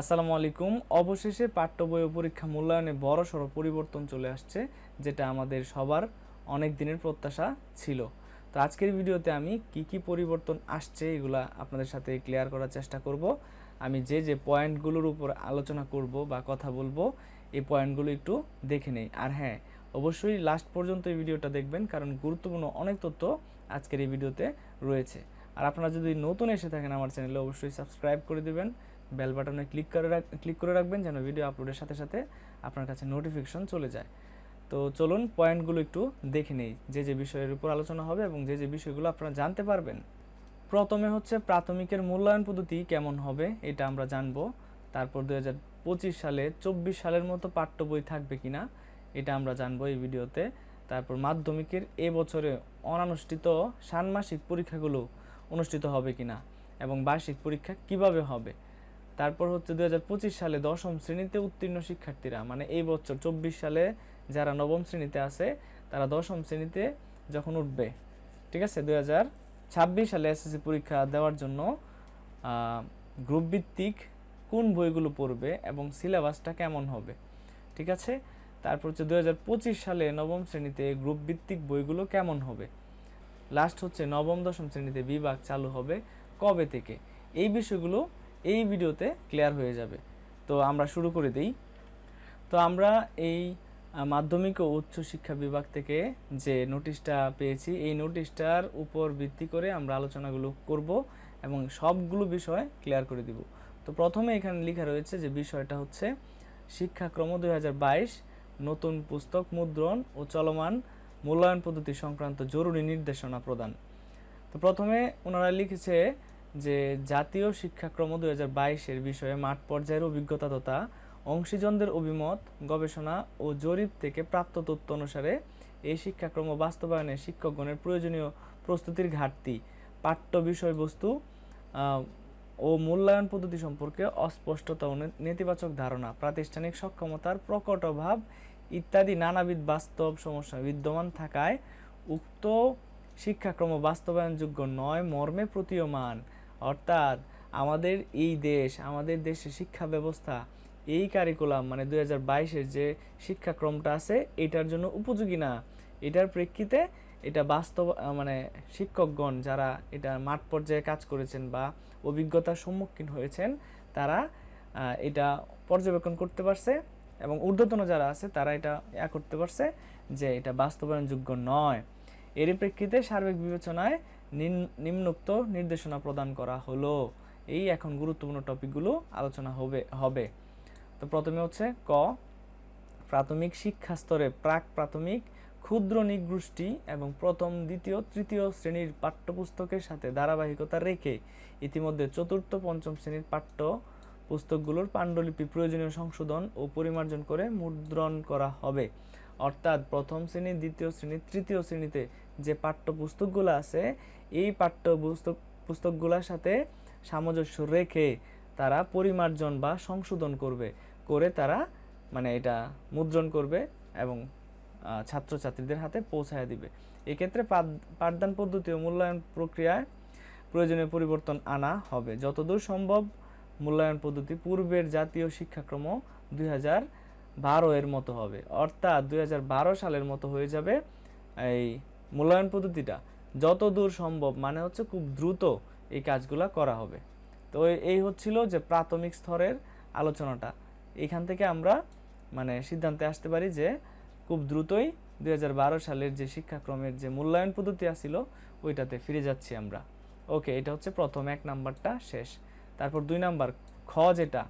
আসসালামু আলাইকুম। অবশেষে পাঠ্য বই পরীক্ষা মূল্যায়নে বড় সড়ো পরিবর্তন চলে আসছে, যেটা আমাদের সবার অনেক দিনের প্রত্যাশা ছিল। তো আজকের ভিডিওতে আমি কি কি পরিবর্তন আসছে এগুলা আপনাদের সাথে ক্লিয়ার করার চেষ্টা করব। আমি যে যে পয়েন্টগুলোর উপর আলোচনা করব বা কথা বলব, এই পয়েন্টগুলো একটু দেখে নেই। আর হ্যাঁ অবশ্যই লাস্ট পর্যন্ত এই ভিডিওটা দেখবেন, কারণ গুরুত্বপূর্ণ অনেক তথ্য আজকের এই ভিডিওতে রয়েছে। আর আপনারা যদি নতুন এসে থাকেন আমার চ্যানেলে, অবশ্যই সাবস্ক্রাইব করে দিবেন। বেল বাটনে ক্লিক করে ক্লিক করে রাখবেন যেন ভিডিও আপলোডের সাথে সাথে আপনার কাছে নোটিফিকেশন চলে যায়। তো চলুন পয়েন্টগুলো একটু দেখে নেই, যে যে বিষয়ের উপর আলোচনা হবে এবং যে যে বিষয়গুলো আপনারা জানতে পারবেন। প্রথমে হচ্ছে প্রাথমিকের মূল্যায়ন পদ্ধতি কেমন হবে এটা আমরা জানব। তারপর দু পঁচিশ সালে চব্বিশ সালের মতো পাঠ্য বই থাকবে কিনা এটা আমরা জানব এই ভিডিওতে। তারপর মাধ্যমিকের এ বছরে অনানুষ্ঠিত ষান্মাসিক পরীক্ষাগুলো অনুষ্ঠিত হবে কিনা এবং বার্ষিক পরীক্ষা কীভাবে হবে তারপর হচ্ছে দু হাজার পঁচিশ সালে দশম শ্রেণীতে উত্তীর্ণ শিক্ষার্থীরা মানে এই বছর চব্বিশ সালে যারা নবম শ্রেণীতে আছে, তারা দশম শ্রেণীতে যখন উঠবে, ঠিক আছে? দু সালে এসএসসি পরীক্ষা দেওয়ার জন্য গ্রুপ ভিত্তিক কোন বইগুলো পড়বে এবং সিলেবাসটা কেমন হবে, ঠিক আছে? তারপর হচ্ছে দু হাজার পঁচিশ সালে নবম শ্রেণীতে গ্রুপ ভিত্তিক বইগুলো কেমন হবে লাস্ট হচ্ছে নবম দশম শ্রেণীতে বিভাগ চালু হবে কবে থেকে, এই বিষয়গুলো এই ভিডিওতে ক্লিয়ার হয়ে যাবে। তো আমরা শুরু করে দিই। তো আমরা এই মাধ্যমিক ও উচ্চ শিক্ষা বিভাগ থেকে যে নোটিশটা পেয়েছি, এই নোটিশটার উপর ভিত্তি করে আমরা আলোচনাগুলো করব এবং সবগুলো বিষয় ক্লিয়ার করে দিব। তো প্রথমে এখানে লেখা রয়েছে যে বিষয়টা হচ্ছে, শিক্ষাক্রম দু হাজার বাইশ, নতুন পুস্তক মুদ্রণ ও চলমান মূল্যায়ন পদ্ধতি সংক্রান্ত জরুরি নির্দেশনা প্রদান। তো প্রথমে ওনারা লিখেছে যে জাতীয় শিক্ষাক্রম দুই হাজার বাইশের বিষয়ে মাঠ পর্যায়ের অভিজ্ঞতা তথা অংশীজনদের অভিমত, গবেষণা ও জরিপ থেকে প্রাপ্ত তথ্য অনুসারে এই শিক্ষাক্রম বাস্তবায়নে শিক্ষকগণের প্রয়োজনীয় প্রস্তুতির ঘাটতি, পাঠ্য বিষয়বস্তু ও মূল্যায়ন পদ্ধতি সম্পর্কে অস্পষ্টতা ও নেতিবাচক ধারণা, প্রাতিষ্ঠানিক সক্ষমতার প্রকট অভাব ইত্যাদি নানাবিধ বাস্তব সমস্যা বিদ্যমান থাকায় উক্ত শিক্ষাক্রম বাস্তবায়নযোগ্য নয়, মর্মে প্রতীয়মান। অর্থাৎ আমাদের এই দেশ, আমাদের দেশের শিক্ষা ব্যবস্থা, এই কারিকুলাম মানে দুই হাজার বাইশের যে শিক্ষাক্রমটা আছে, এটার জন্য উপযোগী না। এটার প্রেক্ষিতে এটা বাস্তব মানে শিক্ষকগণ যারা এটা মাঠ পর্যায়ে কাজ করেছেন বা অভিজ্ঞতার সম্মুখীন হয়েছেন, তারা এটা পর্যবেক্ষণ করতে পারছে এবং ঊর্ধ্বতন যারা আছে, তারা এটা ইয়া করতে পারছে যে এটা বাস্তবায়নযোগ্য নয়। এরই প্রেক্ষিতে সার্বিক বিবেচনায় নিম্নোক্ত নির্দেশনা প্রদান করা হলো। এই এখন গুরুত্বপূর্ণ টপিকগুলো আলোচনা হবে হবে। তো প্রথমে হচ্ছে ক, প্রাথমিক শিক্ষা স্তরে প্রাক প্রাথমিক, ক্ষুদ্র নিগোষ্ঠী এবং প্রথম, দ্বিতীয়, তৃতীয় শ্রেণির পাঠ্যপুস্তকের সাথে ধারাবাহিকতা রেখে ইতিমধ্যে চতুর্থ, পঞ্চম শ্রেণির পাঠ্য পুস্তকগুলোর পাণ্ডুলিপি প্রয়োজনীয় সংশোধন ও পরিমার্জন করে মুদ্রণ করা হবে। অর্থাৎ প্রথম শ্রেণি, দ্বিতীয় শ্রেণি, তৃতীয় শ্রেণীতে যে পাঠ্যপুস্তকগুলো আছে, এই পাঠ্য পুস্তক পুস্তকগুলোর সাথে সামঞ্জস্য রেখে তারা পরিমার্জন বা সংশোধন করবে, করে তারা মানে এটা মুদ্রণ করবে এবং ছাত্রছাত্রীদের হাতে পৌঁছায় দিবে। এক্ষেত্রে পাঠ- পাঠদান পদ্ধতি ও মূল্যায়ন প্রক্রিয়ায় প্রয়োজনীয় পরিবর্তন আনা হবে। যতদূর সম্ভব মূল্যায়ন পদ্ধতি পূর্বের জাতীয় শিক্ষাক্রম দুই হাজার বারো এর মতো হবে। অর্থাৎ দুই হাজার বারো সালের মতো হয়ে যাবে এই মূল্যায়ন পদ্ধতিটা যত দূর সম্ভব মানে হচ্ছে খুব দ্রুত এই কাজগুলা করা হবে। তো এই- হচ্ছিল যে প্রাথমিক স্তরের আলোচনাটা। এখান থেকে আমরা মানে সিদ্ধান্তে আসতে পারি যে খুব দ্রুতই দুই হাজার বারো সালের যে শিক্ষাক্রমের যে মূল্যায়ন পদ্ধতি আসছিল ওইটাতে ফিরে যাচ্ছি আমরা। ওকে, এটা হচ্ছে প্রথম, এক নাম্বারটা শেষ। তারপর দুই নাম্বার, খ যেটা,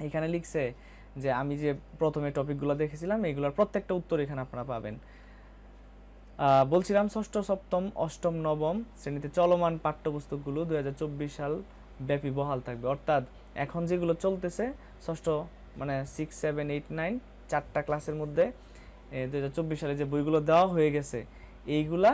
এখানে লিখছে যে আমি যে প্রথমে টপিকগুলো দেখেছিলাম এইগুলোর প্রত্যেকটা উত্তর এখানে আপনারা পাবেন। বলছিলাম ষষ্ঠ, সপ্তম, অষ্টম, নবম শ্রেণীতে চলমান পাঠ্যপুস্তকগুলো দুই সাল ব্যাপী বহাল থাকবে। অর্থাৎ এখন যেগুলো চলতেছে, ষষ্ঠ মানে সিক্স সেভেন এইট নাইন চারটা ক্লাসের মধ্যে দু হাজার চব্বিশ সালে যে বইগুলো দেওয়া হয়ে গেছে, এইগুলা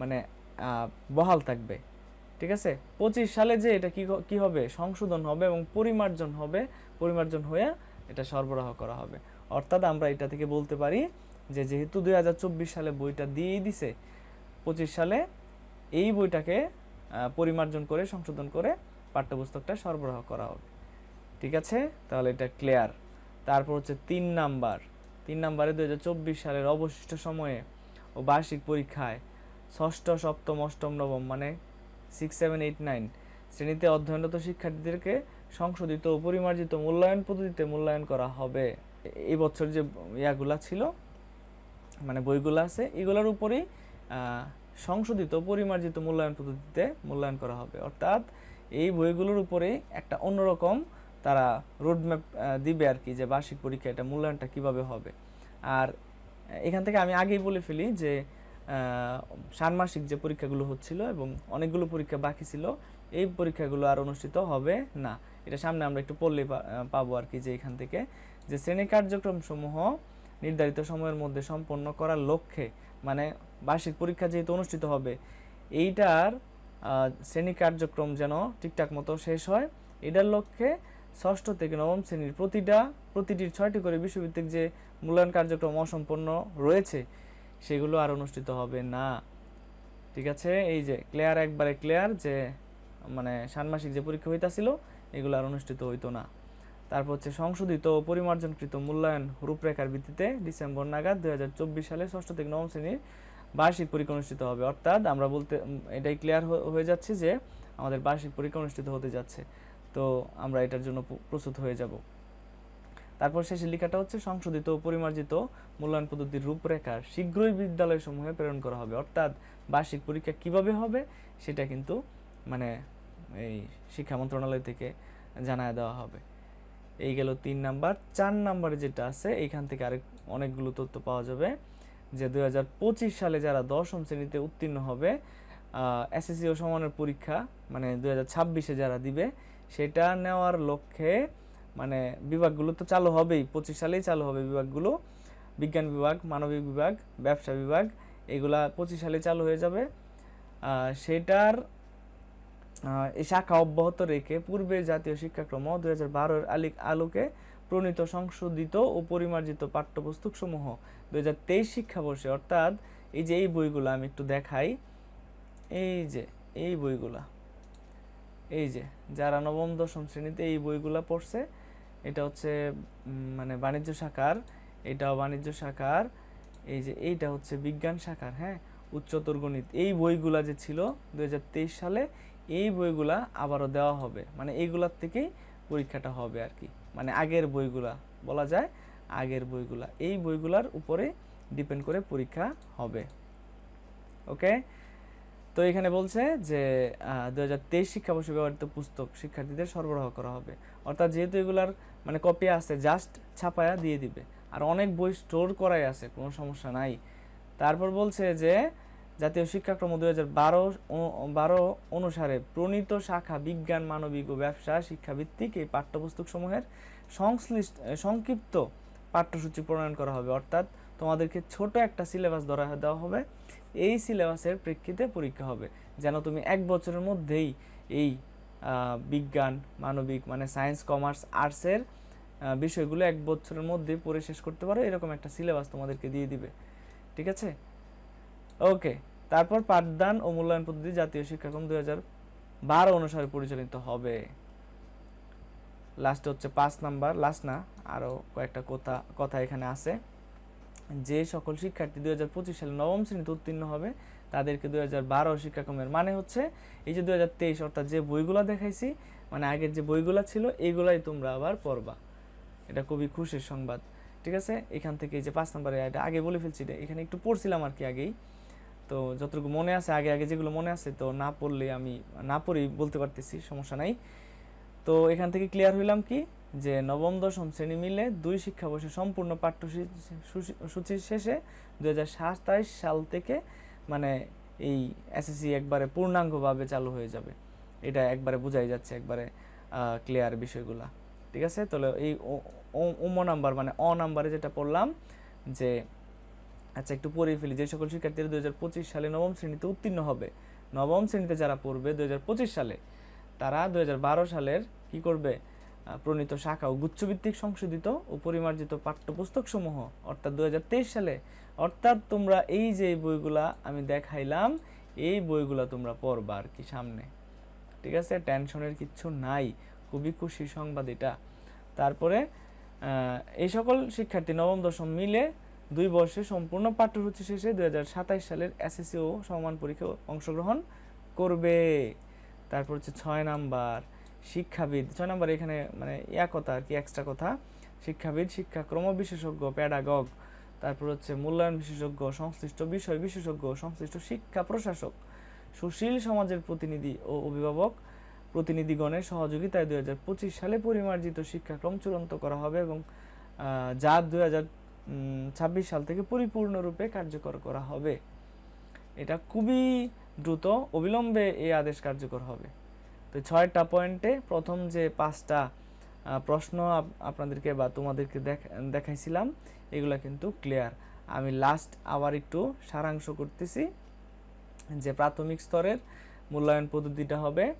মানে বহাল থাকবে। ঠিক আছে? পঁচিশ সালে যে এটা কি হবে? সংশোধন হবে এবং পরিমার্জন হবে, পরিমার্জন হয়ে এটা সরবরাহ করা হবে। অর্থাৎ আমরা এটা থেকে বলতে পারি যে যেহেতু দু হাজার চব্বিশ সালে বইটা দিয়েই দিছে, পঁচিশ সালে এই বইটাকে পরিমার্জন করে, সংশোধন করে পাঠ্যপুস্তকটা সরবরাহ করা হবে। ঠিক আছে? তাহলে এটা ক্লিয়ার তারপর হচ্ছে তিন নাম্বার। তিন নাম্বারে দুই হাজার চব্বিশ সালের অবশিষ্ট সময়ে ও বার্ষিক পরীক্ষায় ষষ্ঠ, সপ্তম, অষ্টম, নবম মানে সিক্স সেভেন এইট নাইন শ্রেণীতে অধ্যয়নরত শিক্ষার্থীদেরকে সংশোধিত ও পরিমার্জিত মূল্যায়ন পদ্ধতিতে মূল্যায়ন করা হবে। এই বছর যে ইয়াগুলা ছিল মানে বইগুলো আছে এগুলোর উপরেই সংশোধিত পরিমার্জিত মূল্যায়ন পদ্ধতিতে মূল্যায়ন করা হবে। অর্থাৎ এই বইগুলোর উপরে একটা অন্যরকম তারা রোডম্যাপ দিবে আর কি যে বার্ষিক পরীক্ষা এটা মূল্যায়নটা কীভাবে হবে। আর এখান থেকে আমি আগেই বলে ফেলি যে আহ, ষান্মাসিক যে পরীক্ষাগুলো হচ্ছিল এবং অনেকগুলো পরীক্ষা বাকি ছিল এই পরীক্ষাগুলো আর অনুষ্ঠিত হবে না। এটা সামনে আমরা একটু পড়লে পাবো আর কি যে এখান থেকে যে শ্রেণি কার্যক্রম সমূহ নির্ধারিত সময়ের মধ্যে সম্পন্ন করার লক্ষ্যে মানে বার্ষিক পরীক্ষা যেহেতু অনুষ্ঠিত হবে, এইটার শ্রেণি কার্যক্রম যেন ঠিকঠাক মতো শেষ হয়, এটার লক্ষ্যে ষষ্ঠ থেকে নবম শ্রেণির প্রতিটা, প্রতিটির ছয়টি করে বিশ্বভিত্তিক যে মূল্যায়ন কার্যক্রম অসম্পন্ন রয়েছে, সেগুলো আর অনুষ্ঠিত হবে না। ঠিক আছে? এই যে ক্লিয়ার, একবারে ক্লিয়ার যে মানে ষান্মাসিক যে পরীক্ষা হইতাছিল, এগুলো আর অনুষ্ঠিত হইতো না। তারপর হচ্ছে সংশোধিত পরিমার্জনকৃত মূল্যায়ন রূপরেখার ভিত্তিতে ডিসেম্বর নাগাদ দু হাজার চব্বিশ সালে ষষ্ঠ থেকে নবম শ্রেণির বার্ষিক পরীক্ষা অনুষ্ঠিত হবে। অর্থাৎ আমরা বলতে এটাই ক্লিয়ার হয়ে যাচ্ছে যে আমাদের বার্ষিক পরীক্ষা অনুষ্ঠিত হতে যাচ্ছে। তো আমরা এটার জন্য প্রস্তুত হয়ে যাব। তারপর শেষে লেখাটা হচ্ছে সংশোধিত পরিমার্জিত মূল্যায়ন পদ্ধতির রূপরেখা শীঘ্রই বিদ্যালয়সমূহে প্রেরণ করা হবে। অর্থাৎ বার্ষিক পরীক্ষা কীভাবে হবে সেটা কিন্তু মানে এই শিক্ষা মন্ত্রণালয় থেকে জানায় দেওয়া হবে। এই গেল তিন নাম্বার। চার নাম্বারে যেটা আছে, এইখান থেকে আরেক অনেকগুলো তথ্য পাওয়া যাবে যে দু হাজার পঁচিশ সালে যারা দশম শ্রেণীতে উত্তীর্ণ হবে এসএসসি ও সমানের পরীক্ষা মানে হাজার ছাব্বিশে যারা দিবে, সেটা নেওয়ার লক্ষ্যে মানে বিভাগগুলো তো চালু হবেই, পঁচিশ সালেই চালু হবে বিভাগগুলো। বিজ্ঞান বিভাগ, মানবিক বিভাগ, ব্যবসা বিভাগ, এগুলা পঁচিশ সালে চালু হয়ে যাবে। সেটার এই শাখা অব্যাহত রেখে পূর্বে জাতীয় শিক্ষাক্রম দুই হাজার বারোর আলোকে প্রণীত সংশোধিত ও পরিমার্জিত পাঠ্যপুস্তক সমূহ দুই হাজার তেইশ শিক্ষাবর্ষে, অর্থাৎ এই যে এই বইগুলো আমি একটু দেখাই, এই যে এই বইগুলা, এই যে যারা নবম, দশম শ্রেণীতে এই বইগুলা পড়ছে, এটা হচ্ছে মানে বাণিজ্য শাখার, এটাও বাণিজ্য শাখার, এই যে এইটা হচ্ছে বিজ্ঞান শাখার হ্যাঁ উচ্চতর গণিত, এই বইগুলা যে ছিল দুই হাজার তেইশ সালে এই বইগুলা আবারও দেওয়া হবে। মানে এইগুলার থেকেই পরীক্ষাটা হবে আর কি। মানে আগের বইগুলা, বলা যায় আগের বইগুলা। এই বইগুলার উপরে ডিপেন্ড করে পরীক্ষা হবে। ওকে? তো এখানে বলছে যে দু হাজার তেইশ শিক্ষাবর্ষে ব্যবহৃত পুস্তক শিক্ষার্থীদের সরবরাহ করা হবে। অর্থাৎ যেহেতু এগুলার মানে কপি আছে জাস্ট ছাপায়া দিয়ে দিবে। আর অনেক বই স্টোর করাই আছে, কোনো সমস্যা নাই। তারপর বলছে যে জাতীয় শিক্ষাক্রম দুই হাজার বারো বারো অনুসারে প্রণীত শাখা বিজ্ঞান, মানবিক ও ব্যবসা শিক্ষাভিত্তিক এই পাঠ্যপুস্তক সমূহের সংশ্লিষ্ট সংক্ষিপ্ত পাঠ্যসূচি প্রণয়ন করা হবে। অর্থাৎ তোমাদেরকে ছোট একটা সিলেবাস ধরা, দেওয়া হবে। এই সিলেবাসের প্রেক্ষিতে পরীক্ষা হবে। যেন তুমি এক বছরের মধ্যেই এই বিজ্ঞান, মানবিক মানে সায়েন্স, কমার্স, আর্টসের বিষয়গুলো এক বছরের মধ্যে পড়ে শেষ করতে পারো। এরকম একটা সিলেবাস তোমাদেরকে দিয়ে দিবে। ঠিক আছে? ওকে তারপর পাঠদান ও মূল্যায়ন পদ্ধতি জাতীয় শিক্ষাক্রম দুই হাজার বারো অনুসারে পরিচালিত হবে। লাস্ট হচ্ছে পাঁচ নাম্বার লাস্ট না আরও কয়েকটা কথা কথা এখানে আছে। যে সকল শিক্ষার্থী দুই হাজার পঁচিশ সালে নবম শ্রেণীতে উত্তীর্ণ হবে, তাদেরকে দুই হাজার বারো শিক্ষাক্রমের মানে হচ্ছে, এই যে দুই হাজার তেইশ, অর্থাৎ যে বইগুলো দেখাইছি মানে আগের যে বইগুলো ছিল এইগুলাই তোমরা আবার পড়বা। এটা খুবই খুশির সংবাদ। ঠিক আছে? এখান থেকে এই যে পাঁচ নম্বরে এটা আগে বলে ফেলছি এখানে একটু পড়ছিলাম আর কি আগেই। তো যতটুকু মনে আছে, আগে আগে যেগুলো মনে আছে, তো না পড়লে আমি, না পড়েই বলতে পারতেছি, সমস্যা নাই। তো এখান থেকে ক্লিয়ার হইলাম কি? যে নবম, দশম শ্রেণি মিলে দুই শিক্ষাবর্ষে সম্পূর্ণ পাঠ্যসূচি শেষে দুই সাল থেকে মানে এই এসএসসি একবারে পূর্ণাঙ্গভাবে চালু হয়ে যাবে। এটা একবারে বোঝাই যাচ্ছে একবারে ক্লিয়ার বিষয়গুলা। ঠিক আছে? তাহলে এই ওম নাম্বার মানে অ নাম্বারে যেটা পড়লাম, যে আচ্ছা একটু পড়ে ফেলি। যে সকল শিক্ষার্থীরা দু হাজার পঁচিশ সালে নবম শ্রেণীতে উত্তীর্ণ হবে, নবম শ্রেণীতে যারা পড়বে দুই হাজার পঁচিশ সালে, তারা দু হাজার বারো সালের কি করবে? প্রণীত শাখা ও গুচ্ছভিত্তিক সংশোধিত ও পরিমার্জিত পাঠ্যপুস্তক সমূহ অর্থাৎ দু হাজার তেইশ সালে, অর্থাৎ তোমরা এই যে বইগুলা আমি দেখাইলাম, এই বইগুলা তোমরা পড়বা আর কি সামনে। ঠিক আছে? টেনশনের কিছু নাই। খুবই খুশি সংবাদ এটা। তারপরে এই সকল শিক্ষার্থী নবম, দশম মিলে দুই বর্ষে সম্পূর্ণ পাঠ্যসূচি শেষে দুই সালের এসএসসি ও সমান পরীক্ষায় অংশগ্রহণ করবে। তারপর হচ্ছে ছয় নাম্বার, শিক্ষাবিদ। ছয় নাম্বার এখানে মানে ইয়া কথা আর কি এক্সট্রা কথা। শিক্ষাবিদ, শিক্ষাক্রম বিশেষজ্ঞ প্যাডাগগ তারপর হচ্ছে মূল্যায়ন বিশেষজ্ঞ, সংশ্লিষ্ট বিষয় বিশেষজ্ঞ, সংশ্লিষ্ট শিক্ষা প্রশাসক। সুশীল সমাজের প্রতিনিধি ও অভিভাবক প্রতিনিধিগণের সহযোগিতায় দুই সালে পরিমার্জিত শিক্ষাক্রম চূড়ান্ত করা হবে এবং যা দুই হাজার ছাব্বিশ সাল থেকে পরিপূর্ণরূপে কার্যকর করা হবে। এটা খুবই দ্রুত, অবিলম্বে এই আদেশ কার্যকর হবে। তো ছয়টা পয়েন্টে প্রথম যে পাঁচটা প্রশ্ন আপ- আপনাদেরকে বা তোমাদেরকে দেখ- দেখাইছিলাম, এগুলা কিন্তু ক্লিয়ার। আমি লাস্ট আবার একটু সারাংশ করতেছি যে প্রাথমিক স্তরের মূল্যায়ন পদ্ধতিটা হবে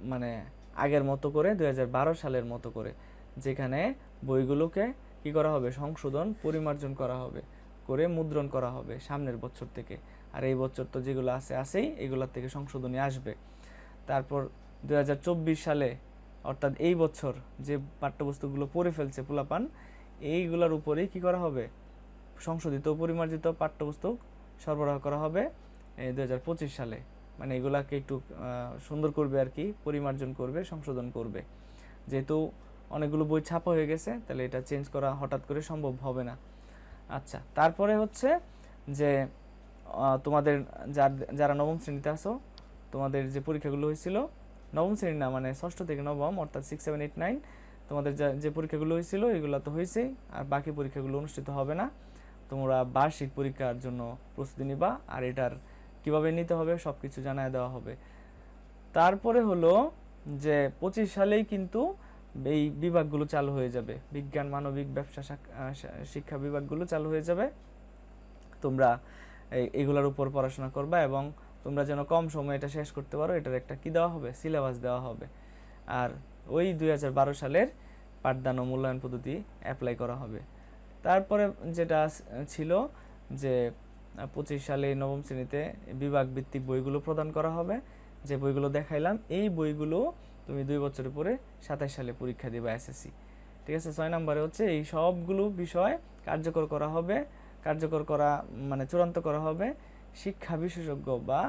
মানে আগের মতো করে দু হাজার বারো সালের মতো করে, যেখানে বইগুলোকে কি করা হবে? সংশোধন, পরিমার্জন করা হবে, করে মুদ্রণ করা হবে সামনের বছর থেকে। আর এই বছর তো যেগুলো আছে, আছেই, এগুলোর থেকে সংশোধনী আসবে। তারপর দু হাজার চব্বিশ সালে, অর্থাৎ এই বছর যে পাঠ্যপুস্তকগুলো পড়ে ফেলছে পোলাপান, এইগুলোর উপরেই কি করা হবে? সংশোধিত পরিমার্জিত পাঠ্যপুস্তক সরবরাহ করা হবে দু সালে। মানে এগুলাকে একটু সুন্দর করবে আর কি, পরিমার্জন করবে, সংশোধন করবে। যেহেতু অনেকগুলো বই ছাপা হয়ে গেছে, তাহলে এটা চেঞ্জ করা হঠাৎ করে সম্ভব হবে না। আচ্ছা তারপরে হচ্ছে যে তোমাদের যার- যারা নবম শ্রেণীতে আসো তোমাদের যে পরীক্ষাগুলো হয়েছিল, নবম শ্রেণি না মানে ষষ্ঠ থেকে নবম, অর্থাৎ সিক্স সেভেন এইট নাইন তোমাদের যা- যে পরীক্ষাগুলো হয়েছিল, এগুলো তো হয়েছেই, আর বাকি পরীক্ষাগুলো অনুষ্ঠিত হবে না। তোমরা বার্ষিক পরীক্ষার জন্য প্রস্তুতি নিবা, আর এটার কীভাবে নিতে হবে সব কিছু জানায় দেওয়া হবে। তারপরে হলো যে, পঁচিশ সালেই কিন্তু এই বিভাগগুলো চালু হয়ে যাবে। বিজ্ঞান, মানবিক, ব্যবসা শিক্ষা বিভাগগুলো চালু হয়ে যাবে। তোমরা এগুলোর উপর পড়াশোনা করবা এবং তোমরা যেন কম সময়ে এটা শেষ করতে পারো, এটার একটা কি দেওয়া হবে? সিলেবাস দেওয়া হবে। আর ওই দু হাজার বারো সালের পাঠদান ও মূল্যায়ন পদ্ধতি অ্যাপ্লাই করা হবে। তারপরে যেটা ছিল যে পঁচিশ সালে নবম শ্রেণীতে বিভাগ ভিত্তিক বইগুলো প্রদান করা হবে। যে বইগুলো দেখাইলাম, এই বইগুলো তুমি দুই বছরের পরে সাতাশ সালে পরীক্ষা দিবা এসএসসি ঠিক আছে? ছয় নম্বরে হচ্ছে এই সবগুলো বিষয় কার্যকর করা হবে, কার্যকর করা মানে চূড়ান্ত করা হবে শিক্ষা বিশেষজ্ঞ বা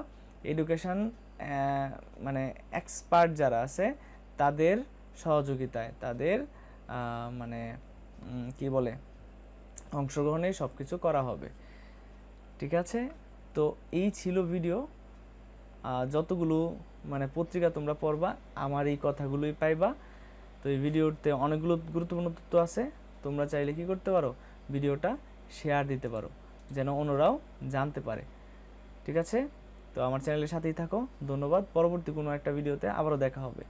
এডুকেশন মানে এক্সপার্ট যারা আছে, তাদের সহযোগিতায়, তাদের মানে কি বলে অংশগ্রহণে সব কিছু করা হবে। ঠিক আছে? তো এই ছিল ভিডিও যতগুলো মানে পত্রিকা তোমরা পড়বা, আমার এই কথাগুলোই পাইবা। তো এই ভিডিওতে অনেকগুলো গুরুত্বপূর্ণ তথ্য আছে, তোমরা চাইলে কি করতে পারো? ভিডিওটা শেয়ার দিতে পারো, যেন অন্যরাও জানতে পারে। ঠিক আছে? তো আমার চ্যানেলের সাথেই থাকো, ধন্যবাদ। পরবর্তী কোনো একটা ভিডিওতে আবারও দেখা হবে।